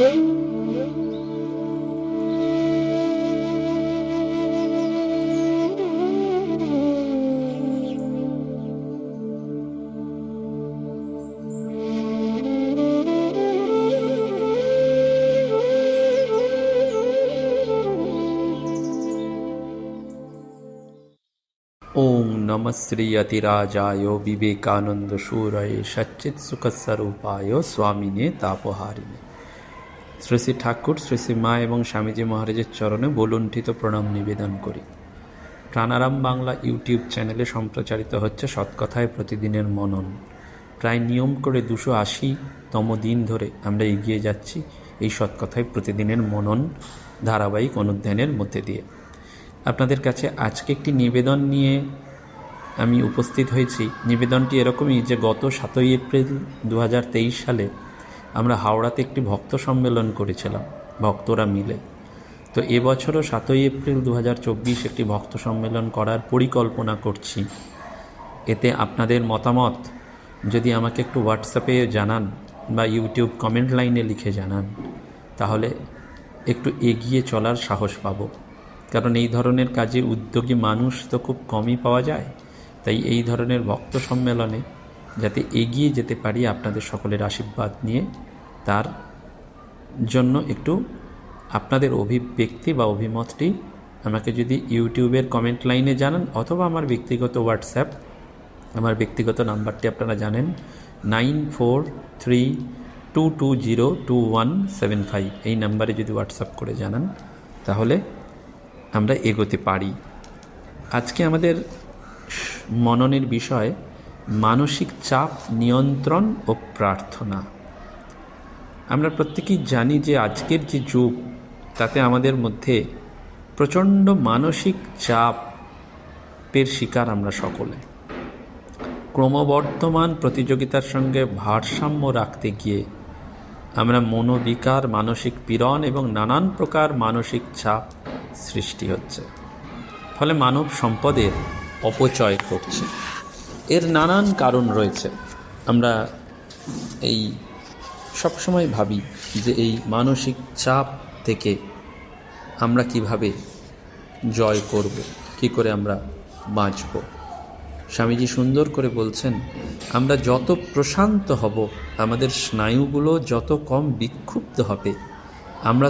ॐ नम श्री अतिराजाय विवेकानन्दशूरये सच्चित्सुखस्वरूपाय स्वामिने तापहारिणे। শ্রী শ্রী ঠাকুর, শ্রী শ্রী মা এবং স্বামীজি মহারাজের চরণে বলুণ্ঠিত প্রণাম নিবেদন করি। প্রাণারাম বাংলা ইউটিউব চ্যানেলে সম্প্রচারিত হচ্ছে সৎকথায় প্রতিদিনের মনন। প্রায় নিয়ম করে দুশো আশিতম দিন ধরে আমরা এগিয়ে যাচ্ছি এই সৎকথায় প্রতিদিনের মনন ধারাবাহিক অনুধ্যানের মধ্যে দিয়ে। আপনাদের কাছে আজকে একটি নিবেদন নিয়ে আমি উপস্থিত হয়েছি। নিবেদনটি এরকমই যে গত সাতই এপ্রিল দু হাজার তেইশ সালে আমরা হাওড়াতে একটি ভক্ত সম্মেলন করেছিলাম, ভক্তরা মিলে। তো এবছরও সাতই এপ্রিল দু হাজার চব্বিশ একটি ভক্ত সম্মেলন করার পরিকল্পনা করছি। এতে আপনাদের মতামত যদি আমাকে একটু হোয়াটসঅ্যাপে জানান বা ইউটিউব কমেন্ট লাইনে লিখে জানান, তাহলে একটু এগিয়ে চলার সাহস পাব। কারণ এই ধরনের কাজে উদ্যোগী মানুষ তো খুব কমই পাওয়া যায়, তাই এই ধরনের ভক্ত সম্মেলনে যাতে এগিয়ে যেতে পারি আপনাদের সকলের আশীর্বাদ নিয়ে, তার জন্য একটু আপনাদের অভিব্যক্তি বা অভিমতটি আমাকে যদি ইউটিউবের কমেন্ট লাইনে জানান অথবা আমার ব্যক্তিগত হোয়াটসঅ্যাপ, আমার ব্যক্তিগত নাম্বারটি আপনারা জানেন, nine four three two two zero two one seven five. এই নাম্বারে যদি হোয়াটসঅ্যাপ করে জানান, তাহলে আমরা এগোতে পারি। আজকে আমাদের মননের বিষয় মানসিক চাপ, নিয়ন্ত্রণ ও প্রার্থনা। আমরা প্রত্যেকেই জানি যে আজকের যে যুগ, তাতে আমাদের মধ্যে প্রচণ্ড মানসিক চাপের শিকার আমরা সকলে। ক্রমবর্ধমান প্রতিযোগিতার সঙ্গে ভারসাম্য রাখতে গিয়ে আমরা মনোবিকার, মানসিক পীড়ন এবং নানান প্রকার মানসিক চাপ সৃষ্টি হচ্ছে। ফলে মানব সম্পদের অপচয় করছে এর নানান কারণ রয়েছে। আমরা এই সবসময় ভাবি যে এই মানসিক চাপ থেকে আমরা কীভাবে জয় করব, কি করে আমরা বাঁচব। স্বামীজি সুন্দর করে বলছেন, আমরা যত প্রশান্ত হব, আমাদের স্নায়ুগুলো যত কম বিক্ষুব্ধ হবে, আমরা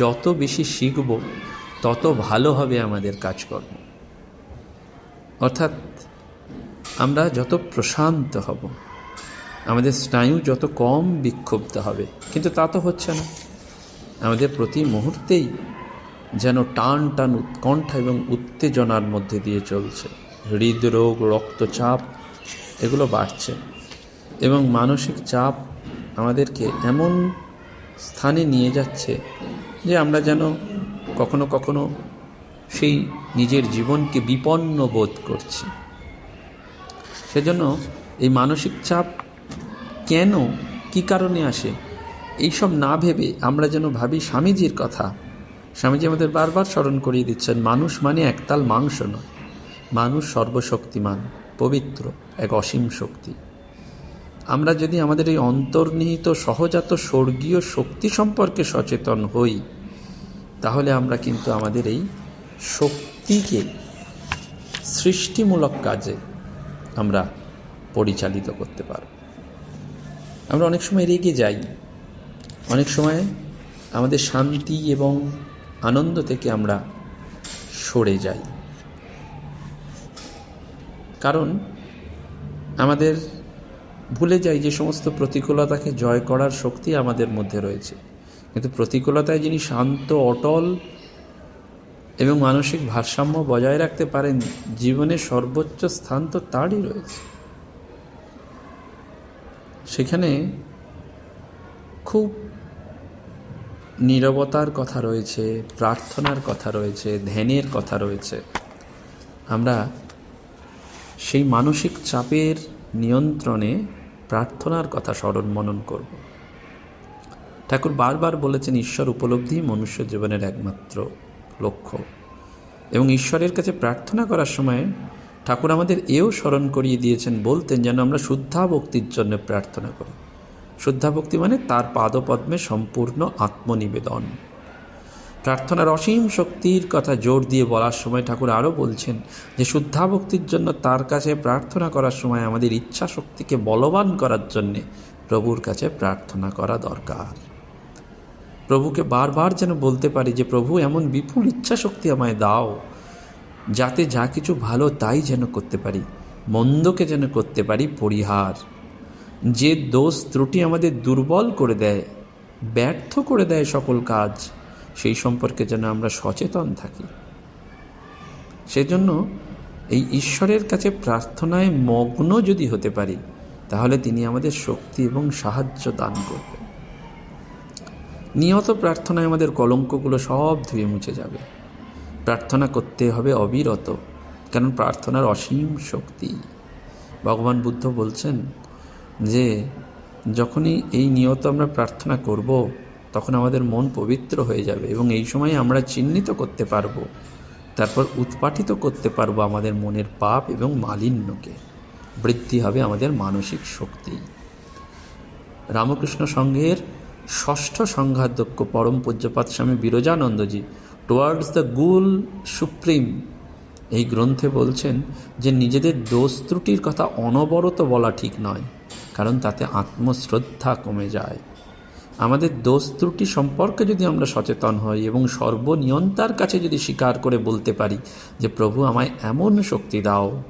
যত বেশি শিখব, তত ভালো হবে আমাদের কাজকর্ম। অর্থাৎ আমরা যত প্রশান্ত হব, আমাদের স্নায়ু যত কম বিক্ষুব্ধ হবে, কিন্তু তা তো হচ্ছে না। আমাদের প্রতি মুহূর্তেই যেন টান টান উৎকণ্ঠা এবং উত্তেজনার মধ্যে দিয়ে চলছে। হৃদরোগ, রক্তচাপ, এগুলো বাড়ছে এবং মানসিক চাপ আমাদেরকে এমন স্থানে নিয়ে যাচ্ছে যে আমরা যেন কখনো কখনো সেই নিজের জীবনকে বিপন্ন বোধ করছি। সেজন্য এই মানসিক চাপ কেন, কি কারণে আসে, এইসব না ভেবে আমরা যেন ভাবি স্বামীজির কথা। স্বামীজি আমাদের বারবার স্মরণ করিয়ে দিচ্ছেন, মানুষ মানে একতাল মাংস নয়। মানুষ সর্বশক্তিমান, পবিত্র, এক অসীম শক্তি। আমরা যদি আমাদের এই অন্তর্নিহিত, সহজাত, স্বর্গীয় শক্তি সম্পর্কে সচেতন হই, তাহলে আমরা কিন্তু আমাদের এই শক্তিকে সৃষ্টিমূলক কাজে আমরা পরিচালিত করতে পারব। আমরা অনেক সময় রেগে যাই। অনেক সময় আমাদের শান্তি এবং আনন্দ থেকে আমরা সরে যাই। কারণ আমাদের ভুলে যাই যে সমস্ত প্রতিকূলতাকে জয় করার শক্তি আমাদের মধ্যে রয়েছে। কিন্তু প্রতিকূলতায় যিনি শান্ত, অটল এবং মানসিক ভারসাম্য বজায় রাখতে পারেন জীবনের সর্বোচ্চ স্থান তো তারই রয়েছে। সেখানে খুব নীরবতার কথা রয়েছে, প্রার্থনার কথা রয়েছে, ধ্যানের কথা রয়েছে। আমরা সেই মানসিক চাপের নিয়ন্ত্রণে প্রার্থনার কথা স্মরণ মনন করব। ঠাকুর বারবার বলেছেন, ঈশ্বর উপলব্ধি মনুষ্য জীবনের একমাত্র লক্ষ্য। এবং ঈশ্বরের কাছে প্রার্থনা করার সময় ঠাকুর আমাদের এও স্মরণ করিয়ে দিয়েছেন, বলতেন যেন আমরা শুদ্ধা ভক্তির জন্য প্রার্থনা করি। শুদ্ধা ভক্তি মানে তার পাদপদ্মে সম্পূর্ণ আত্মনিবেদন। প্রার্থনার অসীম শক্তির কথা জোর দিয়ে বলার সময় ঠাকুর আরও বলছেন যে শুদ্ধা ভক্তির জন্য তার কাছে প্রার্থনা করার সময় আমাদের ইচ্ছা শক্তিকে বলবান করার জন্যে প্রভুর কাছে প্রার্থনা করা দরকার। প্রভুকে বারবার যেন বলতে পারি যে, প্রভু, এমন বিপুল ইচ্ছা শক্তি আমায় দাও, যাতে যা কিছু ভালো তাই যেন করতে পারি, মন্দকে যেন করতে পারি পরিহার। যে দোষ ত্রুটি আমাদের দুর্বল করে দেয়, ব্যর্থ করে দেয় সকল কাজ, সেই সম্পর্কে যেন আমরা সচেতন থাকি। সেজন্য এই ঈশ্বরের কাছে প্রার্থনায় মগ্ন যদি হতে পারি, তাহলে তিনি আমাদের শক্তি এবং সাহায্য দান করবেন। নিয়ত প্রার্থনায় আমাদের কলঙ্কগুলো সব ধুয়ে মুছে যাবে। প্রার্থনা করতে হবে অবিরত, কারণ প্রার্থনার অসীম শক্তি। ভগবান বুদ্ধ বলছেন যে, যখনই এই নিয়ত আমরা প্রার্থনা করব, তখন আমাদের মন পবিত্র হয়ে যাবে এবং এই সময় আমরা চিহ্নিত করতে পারব। তারপর উৎপাটিত করতে পারব আমাদের মনের পাপ এবং মালিন্যকে। বৃদ্ধি হবে আমাদের মানসিক শক্তি। রামকৃষ্ণ সংঘের ষষ্ঠ সংঘাধ্যক্ষ পরম পূজ্যপাত Swami Virajanandaji towards the goal supreme এই গ্রন্থে বলছেন যে নিজেদের দোষ ত্রুটির কথা অনবরত বলা ঠিক নয়, কারণ তাতে আত্মশ্রদ্ধা কমে যায়। আমাদের দোষ ত্রুটি সম্পর্কে যদি আমরা সচেতন হই এবং সর্বনিয়ন্তার কাছে যদি স্বীকার করে বলতে পারি যে প্রভু আমায় এমন শক্তি দাও,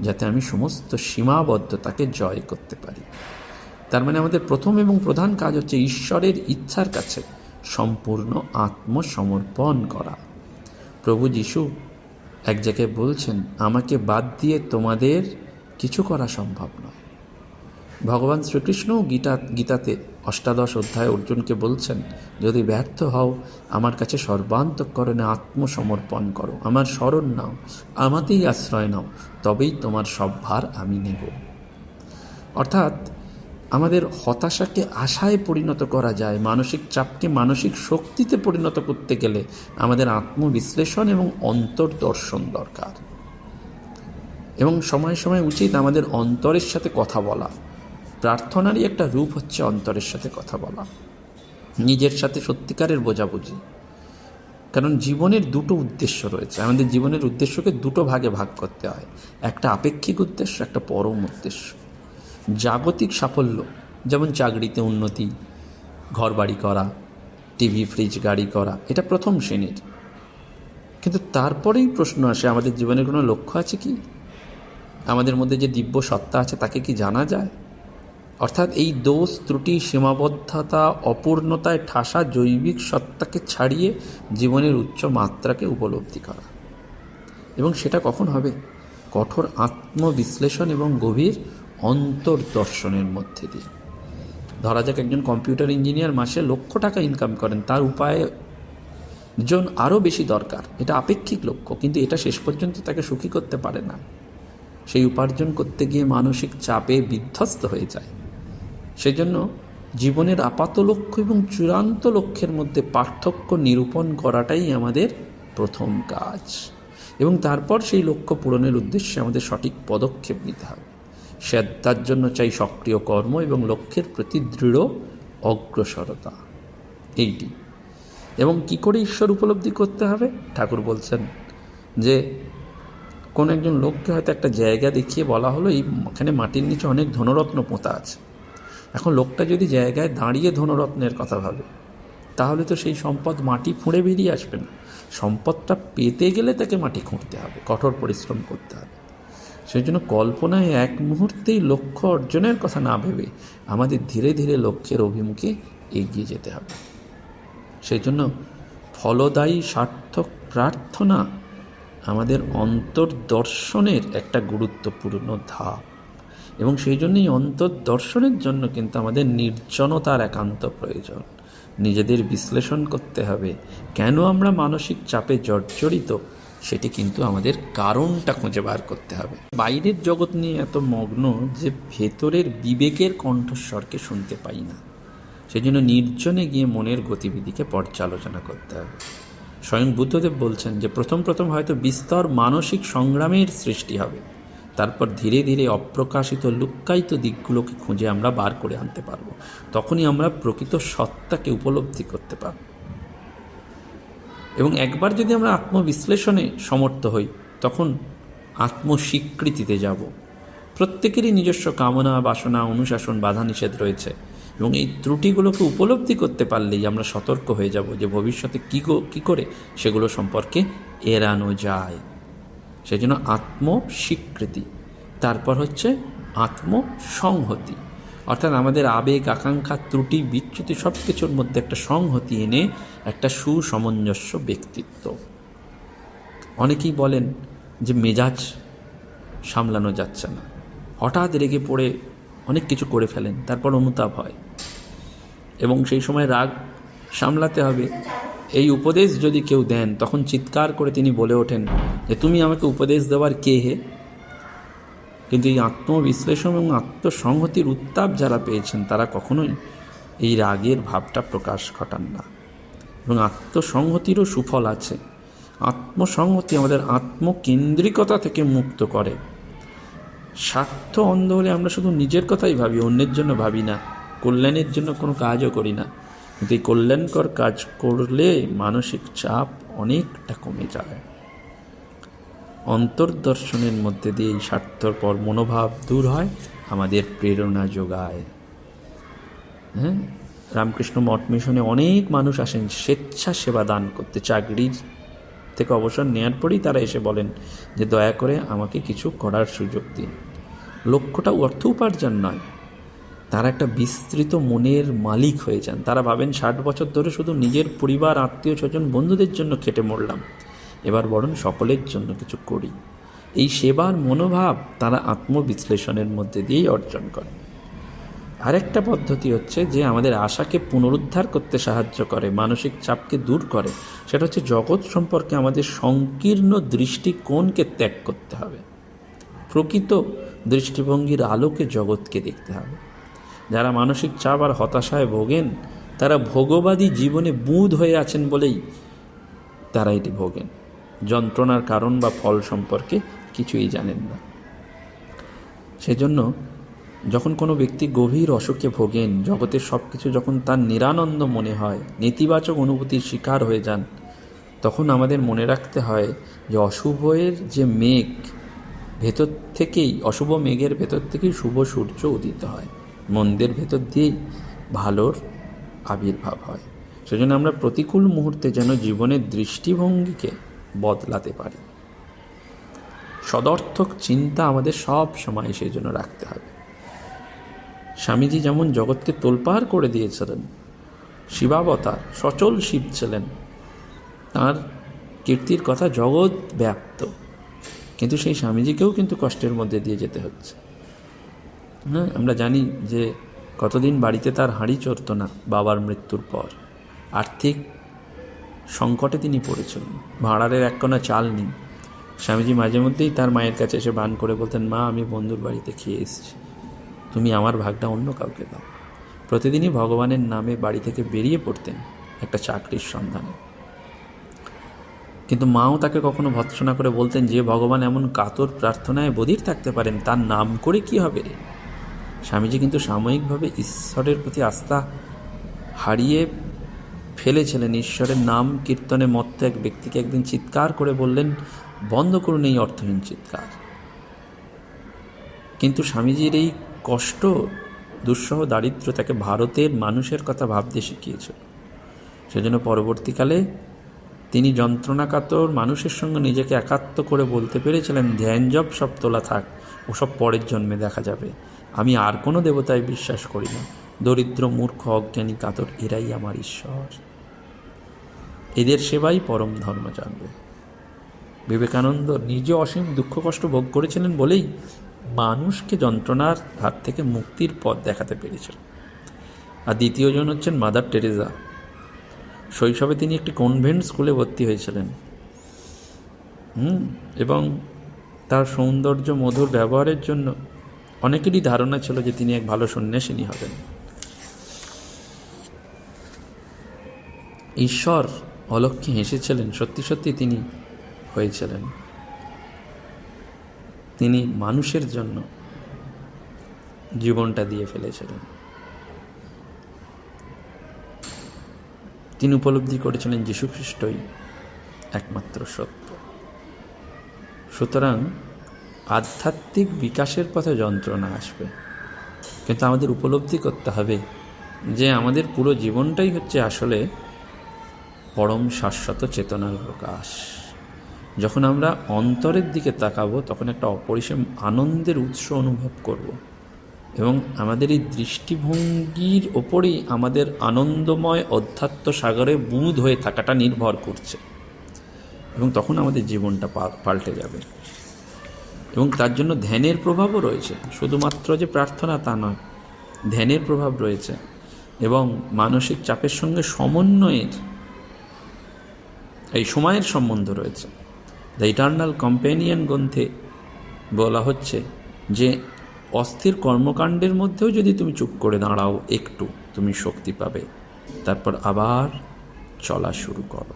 যাতে আমি সমস্ত সীমাবদ্ধতাকে জয় করতে পারি। তার মানে আমাদের প্রথম এবং প্রধান কাজ হচ্ছে ঈশ্বরের ইচ্ছার কাছে সম্পূর্ণ আত্মসমর্পণ করা। প্রভু যিশু এক জায়গায় বলছেন, আমাকে বাদ দিয়ে তোমাদের কিছু করা সম্ভব নয়। ভগবান শ্রীকৃষ্ণও গীতা, গীতাতে অষ্টাদশ অধ্যায় অর্জুনকে বলছেন, যদি ব্যর্থ হও, আমার কাছে সর্বান্তকরণে আত্মসমর্পণ করো। আমার স্মরণ নাও, আমাতেই আশ্রয় নাও, তবেই তোমার সব ভার আমি নেব। অর্থাৎ আমাদের হতাশাকে আশায় পরিণত করা যায়, মানসিক চাপকে মানসিক শক্তিতে পরিণত করতে গেলে আমাদের আত্মবিশ্লেষণ এবং অন্তর্দর্শন দরকার। এবং সময় সময় উচিত আমাদের অন্তরের সাথে কথা বলা। প্রার্থনারই একটা রূপ হচ্ছে অন্তরের সাথে কথা বলা। নিজের সাথে সত্যিকারের বোঝাবুঝি। কারণ জীবনের দুটো উদ্দেশ্য রয়েছে। আমাদের জীবনের উদ্দেশ্যকে দুটো ভাগে ভাগ করতে হয়। একটা আপেক্ষিক উদ্দেশ্য, একটা পরম উদ্দেশ্য। জাগতিক সাফল্য, যেমন চাকরিতে উন্নতি ঘর বাড়ি করা, টিভি, ফ্রিজ, গাড়ি করা, এটা প্রথম শ্রেণির। কিন্তু তারপরেই প্রশ্ন আসে, আমাদের জীবনের কোনো লক্ষ্য আছে কি? আমাদের মধ্যে যে দিব্য সত্তা আছে, তাকে কি জানা যায়? অর্থাৎ এই দোষ, ত্রুটি, সীমাবদ্ধতা, অপূর্ণতায় ঠাসা জৈবিক সত্তাকে ছাড়িয়ে জীবনের উচ্চ মাত্রাকে উপলব্ধি করা। এবং সেটা কখন হবে? কঠোর আত্মবিশ্লেষণ এবং গভীর অন্তর্দর্শনের মধ্যে দিয়ে। ধরা যাক একজন কম্পিউটার ইঞ্জিনিয়ার মাসে লক্ষ টাকা ইনকাম করেন, তার উপায়ে জন আরও বেশি দরকার। এটা আপেক্ষিক লক্ষ্য, কিন্তু এটা শেষ পর্যন্ত তাকে সুখী করতে পারে না। সেই উপার্জন করতে গিয়ে মানসিক চাপে বিধ্বস্ত হয়ে যায়। সেজন্য জীবনের আপাত লক্ষ্য এবং চূড়ান্ত লক্ষ্যের মধ্যে পার্থক্য নিরূপণ করাটাই আমাদের প্রথম কাজ। এবং তারপর সেই লক্ষ্য পূরণের উদ্দেশ্যে আমাদের সঠিক পদক্ষেপ নিতে হবে। শ্রদ্ধার জন্য চাই সক্রিয় কর্ম এবং লক্ষ্যের প্রতি দৃঢ় অগ্রসরতা। এইটি। এবং কি করে ঈশ্বর উপলব্ধি করতে হবে? ঠাকুর বলছেন যে, কোনো একজন লোককে হয়তো একটা জায়গা দেখিয়ে বলা হলো, এই এখানে মাটির নিচে অনেক ধনরত্ন পোঁতা আছে। এখন লোকটা যদি জায়গায় দাঁড়িয়ে ধনরত্নের কথা ভাবে, তাহলে তো সেই সম্পদ মাটি ফুঁড়ে বেরিয়ে আসবে না। সম্পদটা পেতে গেলে তাকে মাটি খুঁড়তে হবে, কঠোর পরিশ্রম করতে হবে। সেই জন্য কল্পনায় এক মুহূর্তেই লক্ষ্য অর্জনের কথা না ভেবে আমাদের ধীরে ধীরে লক্ষ্যের অভিমুখে এগিয়ে যেতে হবে। সেই জন্য ফলদায়ী সার্থক প্রার্থনা আমাদের অন্তর্দর্শনের একটা গুরুত্বপূর্ণ ধাপ। এবং সেই জন্যই অন্তর্দর্শনের জন্য কিন্তু আমাদের নির্জনতার একান্ত প্রয়োজন। নিজেদের বিশ্লেষণ করতে হবে, কেন আমরা মানসিক চাপে জর্জরিত সেটি কিন্তু আমাদের কারণটা খুঁজে বার করতে হবে। বাইরের জগৎ নিয়ে এত মগ্ন যে ভেতরের বিবেকের কণ্ঠস্বরকে শুনতে পাই না। সেই জন্য নির্জনে গিয়ে মনের গতিবিধিকে পর্যালোচনা করতে হবে। স্বয়ং বুদ্ধদেব বলছেন যে, প্রথম প্রথম হয়তো বিস্তর মানসিক সংগ্রামের সৃষ্টি হবে। তারপর ধীরে ধীরে অপ্রকাশিত লুক্কায়িত দিকগুলোকে খুঁজে আমরা বার করে আনতে পারব। তখনই আমরা প্রকৃত সত্তাকে উপলব্ধি করতে পারব। এবং একবার যদি আমরা আত্মবিশ্লেষণে সমর্থ হই, তখন আত্মস্বীকৃতিতে যাব। প্রত্যেকেরই নিজস্ব কামনা, বাসনা, অনুশাসন বাধা নিষেধ রয়েছে এবং এই ত্রুটিগুলোকে উপলব্ধি করতে পারলেই আমরা সতর্ক হয়ে যাব যে ভবিষ্যতে কী কী করে সেগুলো সম্পর্কে এড়ানো যায়। সেই জন্য আত্মস্বীকৃতি, তারপর হচ্ছে আত্মসংহতি। অর্থাৎ আমাদের আবেগ, আকাঙ্ক্ষা, ত্রুটি, বিচ্যুতি সব কিছুর মধ্যে একটা সংহতি এনে একটা সুসমঞ্জস্য ব্যক্তিত্ব। অনেকেই বলেন যে মেজাজ সামলানো যাচ্ছে না। হঠাৎ রেগে পড়ে অনেক কিছু করে ফেলেন, তারপর অনুতাপ হয়। এবং সেই সময় রাগ সামলাতে হবে। এই উপদেশ যদি কেউ দেন, তখন চিৎকার করে তিনি বলে ওঠেন যে, তুমি আমাকে উপদেশ দেওয়ার কে হে? কিন্তু এই আত্মবিশ্লেষণ এবং আত্মসংহতির উত্তাপ যারা পেয়েছেন, তারা কখনোই এই রাগের ভাবটা প্রকাশ ঘটান না। এবং আত্মসংহতিরও সুফল আছে। আত্মসংহতি আমাদের আত্মকেন্দ্রিকতা থেকে মুক্ত করে। স্বার্থ অন্ধ হলে আমরা শুধু নিজের কথাই ভাবি, অন্যের জন্য ভাবি না, কল্যাণের জন্য কোনো কাজও করি না। কিন্তু এই কল্যাণকর কাজ করলে মানসিক চাপ অনেকটা কমে যায়। অন্তর্দর্শনের মধ্যে দিয়ে এই স্বার্থপর মনোভাব দূর হয়, আমাদের প্রেরণা যোগায়। হ্যাঁ? রামকৃষ্ণ মঠ মিশনে অনেক মানুষ আসেন স্বেচ্ছা সেবা দান করতে চাকরির থেকে অবসর নেওয়ার পরেই তারা এসে বলেন যে, দয়া করে আমাকে কিছু করার সুযোগ দিন। লক্ষ্যটা অর্থ উপার্জন নয়। তারা একটা বিস্তৃত মনের মালিক হয়ে যান। তারা ভাবেন, ষাট বছর ধরে শুধু নিজের পরিবার আত্মীয় স্বজন বন্ধুদের জন্য খেটে মরলাম। এবার বরং সকলের জন্য কিছু করি। এই সেবার মনোভাব তারা আত্মবিশ্লেষণের মধ্যে দিয়েই অর্জন করে। আরেকটা পদ্ধতি হচ্ছে যে আমাদের আশাকে পুনরুদ্ধার করতে সাহায্য করে, মানসিক চাপকে দূর করে। সেটা হচ্ছে জগৎ সম্পর্কে আমাদের সংকীর্ণ দৃষ্টিকোণকে ত্যাগ করতে হবে। প্রকৃত দৃষ্টিভঙ্গির আলোকে জগৎকে দেখতে হবে। যারা মানসিক চাপ আর হতাশায় ভোগেন, তারা ভোগবাদী জীবনে বুধ হয়ে আছেন বলেই তারা এটি ভোগেন। যন্ত্রণার কারণ বা ফল সম্পর্কে কিছুই জানেন না। সেজন্য যখন কোনো ব্যক্তি গভীর অসুখে ভোগেন, জগতের সব কিছু যখন তার নিরানন্দ মনে হয়, নেতিবাচক অনুভূতির শিকার হয়ে যান, তখন আমাদের মনে রাখতে হয় যে অশুভের যে মেঘ, ভেতর থেকেই, অশুভ মেঘের ভেতর থেকেই শুভ সূর্য উদিত হয়। মন্দের ভেতর দিয়েই ভালোর আবির্ভাব হয়। সেজন্য আমরা প্রতিকূল মুহূর্তে যেন জীবনের দৃষ্টিভঙ্গিকে বদলাতে পারি। সদর্থক চিন্তা আমাদের সব সময় সেই জন্য রাখতে হবে। স্বামীজি যেমন জগৎকে তোলপাড় করে দিয়েছিলেন শিবাবতার সচল শিব ছিলেন, তাঁর কীর্তির কথা জগৎ ব্যাপ্ত। কিন্তু সেই স্বামীজিকেও কিন্তু কষ্টের মধ্যে দিয়ে যেতে হচ্ছে। হ্যাঁ আমরা জানি যে কতদিন বাড়িতে তার হাঁড়ি চড়ত না বাবার মৃত্যুর পর। আর্থিক সংকটে তিনি পড়েছিলেন। ভাঁড়ারের এক কোনা চাল নেই স্বামীজি মাঝে মধ্যেই তার মায়ের কাছে এসে বান করে বলতেন, মা, আমি বন্ধুর বাড়িতে খেয়ে এসেছি। তুমি আমার ভাগটা অন্য কাউকে দাও। প্রতিদিনই ভগবানের নামে বাড়ি থেকে বেরিয়ে পড়তেন একটা চাকরির সন্ধানে। কিন্তু মাও তাকে কখনো ভৎসনা করে বলতেন, যে ভগবান এমন কাতর প্রার্থনায় বধির থাকতে পারেন, তার নাম করে কি হবে? স্বামীজি কিন্তু সাময়িকভাবে ঈশ্বরের প্রতি আস্থা হারিয়ে ফেলেছিলেন ঈশ্বরের নাম কীর্তনে মত্ত এক ব্যক্তিকে একদিন চিৎকার করে বললেন, বন্ধ করুন এই অর্থহীন চিৎকার। কিন্তু স্বামীজির এই কষ্ট, দুঃসহ দারিদ্র তাকে ভারতের মানুষের কথা ভাবতে শিখিয়েছিল। সেজন্য পরবর্তীকালে তিনি যন্ত্রণাকাতর মানুষের সঙ্গে নিজেকে একাত্ম করে বলতে পেরেছিলেন, ধ্যান জব সব তোলা থাক, ওসব পরের জন্মে দেখা যাবে। আমি আর কোনো দেবতায় বিশ্বাস করি না। দরিদ্র, মূর্খ, অজ্ঞানী, কাতর, এরাই আমার ঈশ্বর। এদের সেবাই পরম ধর্ম জানবে। বিবেকানন্দ নিজে অসীম দুঃখ কষ্ট ভোগ করেছিলেন বলেই মানুষকে যন্ত্রণার হাত থেকে মুক্তির পথ দেখাতে পেরেছিলেন। আর দ্বিতীয়জন হচ্ছেন মাদার টেরেজা শৈশবে তিনি একটি কনভেন্ট স্কুলে ভর্তি হয়েছিলেন। হুম, এবং তার সৌন্দর্য মধুর ব্যবহারের জন্য অনেকেরই ধারণা ছিল যে তিনি এক ভালো সন্ন্যাসিনী হবেন। ঈশ্বর অলক্ষ্যে হেসেছিলেন, সত্যি সত্যি তিনি হয়েছিলেন। তিনি মানুষের জন্য জীবনটা দিয়ে ফেলেছিলেন। তিনি উপলব্ধি করেছিলেন যীশুখ্রিস্টই একমাত্র সত্য। সুতরাং আধ্যাত্মিক বিকাশের পথে যন্ত্রণা আসবে। কিন্তু আমাদের উপলব্ধি করতে হবে যে আমাদের পুরো জীবনটাই হচ্ছে আসলে পরম শাশ্বত চেতনার প্রকাশ। যখন আমরা অন্তরের দিকে তাকাবো, তখন একটা অপরিসীম আনন্দের উৎস অনুভব করব। এবং আমাদের এই দৃষ্টিভঙ্গির ওপরেই আমাদের আনন্দময় অধ্যাত্ম সাগরে বুঁদ হয়ে থাকাটা নির্ভর করছে। এবং তখন আমাদের জীবনটা পাল্টে যাবে। এবং তার জন্য ধ্যানের প্রভাবও রয়েছে। শুধুমাত্র যে প্রার্থনা তা নয়, ধ্যানের প্রভাব রয়েছে। এবং মানসিক চাপের সঙ্গে সমন্বয়ের এই সময়ের সম্বন্ধ রয়েছে। দ্য ইটার্নাল কম্পেনিয়ন গ্রন্থে বলা হচ্ছে যে, অস্থির কর্মকাণ্ডের মধ্যেও যদি তুমি চুপ করে দাঁড়াও, একটু তুমি শক্তি পাবে। তারপর আবার চলা শুরু করো।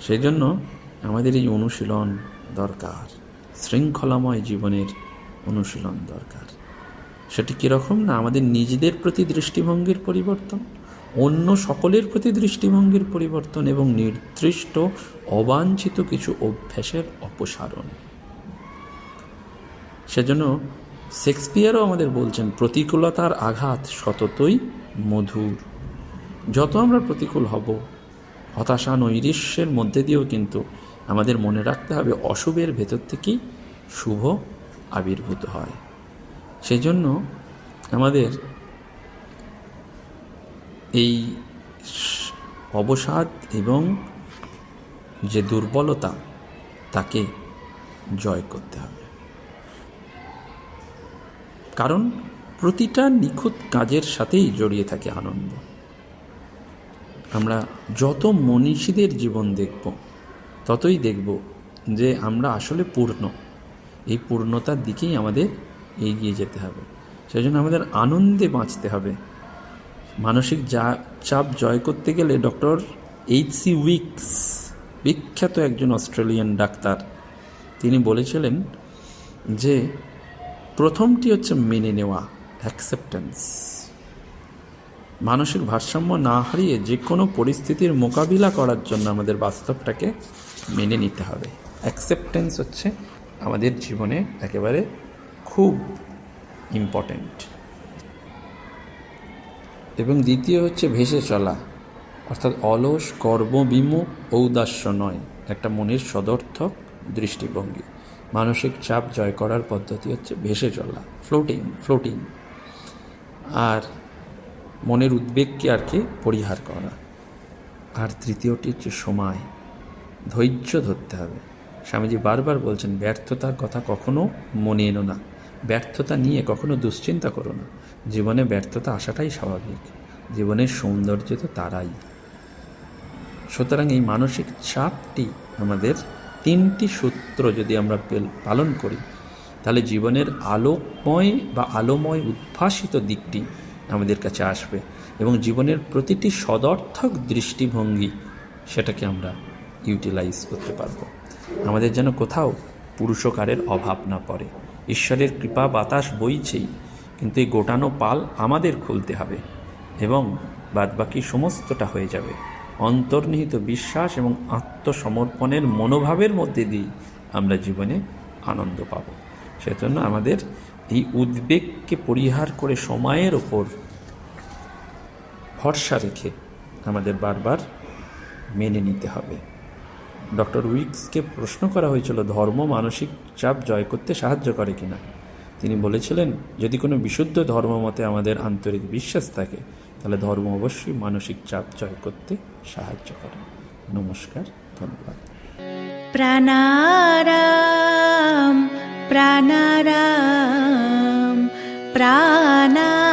সেই জন্য আমাদের এই অনুশীলন দরকার। শৃঙ্খলাময় জীবনের অনুশীলন দরকার। সেটি কীরকম না, আমাদের নিজেদের প্রতি দৃষ্টিভঙ্গির পরিবর্তন। অন্য সকলের প্রতি দৃষ্টিভঙ্গির পরিবর্তন এবং নির্দিষ্ট অবাঞ্ছিত কিছু অভ্যাসের অপসারণ। সেজন্য শেক্সপিয়ারও আমাদের বলছেন, প্রতিকূলতার আঘাত সততই মধুর। যত আমরা প্রতিকূল হব, হতাশা নৈরিশ্যের মধ্যে দিয়েও কিন্তু আমাদের মনে রাখতে হবে অশুভের ভেতর থেকেই শুভ আবির্ভূত হয়। সেজন্য আমাদের এই অবসাদ এবং যে দুর্বলতা, তাকে জয় করতে হবে। কারণ প্রতিটা নিখুঁত কাজের সাথেই জড়িয়ে থাকে আনন্দ। আমরা যত মনীষীদের জীবন দেখব, ততই দেখব যে আমরা আসলে পূর্ণ। এই পূর্ণতার দিকেই আমাদের এগিয়ে যেতে হবে। সেই জন্য আমাদের আনন্দে বাঁচতে হবে। মানসিক চাপ জয় করতে গেলে ডক্টর এইচ সি উইকস, বিখ্যাত একজন অস্ট্রেলিয়ান ডাক্তার, তিনি বলেছিলেন যে প্রথমটি হচ্ছে মেনে নেওয়া অ্যাকসেপ্টেন্স মানসিক ভারসাম্য না হারিয়ে যে কোনো পরিস্থিতির মোকাবিলা করার জন্য আমাদের বাস্তবটাকে মেনে নিতে হবে। অ্যাকসেপ্টেন্স হচ্ছে আমাদের জীবনে একেবারে খুব ইম্পর্ট্যান্ট এবং দ্বিতীয় হচ্ছে ভেসে চলা। অর্থাৎ অলস কর্মবিমুখ ঔদাস্য নয়। একটা মনের সদর্থক দৃষ্টিভঙ্গি। মানসিক চাপ জয় করার পদ্ধতি হচ্ছে ভেসে চলা, ফ্লোটিং ফ্লোটিং। আর মনের উদ্বেগকে আর কি পরিহার করা। আর তৃতীয়টি হচ্ছে সময়। ধৈর্য ধরতে হবে। স্বামীজি বারবার বলছেন, ব্যর্থতার কথা কখনো মনে এনো না। ব্যর্থতা নিয়ে কখনো দুশ্চিন্তা করো না। জীবনে ব্যর্থতা আসাটাই স্বাভাবিক। জীবনের সৌন্দর্য তো তারাই। সুতরাং এই মানসিক চাপটি আমাদের তিনটি সূত্র যদি আমরা পালন করি, তাহলে জীবনের আলোকময় বা আলোময় উদ্ভাসিত দিকটি আমাদের কাছে আসবে এবং জীবনের প্রতিটি সদর্থক দৃষ্টিভঙ্গি সেটাকে আমরা ইউটিলাইজ করতে পারব। আমাদের যেন কোথাও পুরুষকারের অভাব না পড়ে। ঈশ্বরের কৃপা বাতাস বইছেই, কিন্তু এই গোটানো পাল আমাদের খুলতে হবে এবং বাদবাকি সমস্তটা হয়ে যাবে। অন্তর্নিহিত বিশ্বাস এবং আত্মসমর্পণের মনোভাবের মধ্যে দিয়ে আমরা জীবনে আনন্দ পাব। সেজন্য আমাদের এই উদ্বেগকে পরিহার করে সময়ের ওপর ভরসা রেখে আমাদের বারবার মেনে নিতে হবে। ডক্টর উইক্সকে প্রশ্ন করা হয়েছিল, ধর্ম মানসিক চাপ জয় করতে সাহায্য করে কিনা? তিনি বলেছিলেন, যদি কোনো বিশুদ্ধ ধর্মমতে আমাদের আন্তরিক বিশ্বাস থাকে, তাহলে ধর্ম অবশ্যই মানসিক চাপ জয় করতে সাহায্য করে। নমস্কার, ধন্যবাদ। প্রাণারাম প্রাণারাম প্রাণারাম।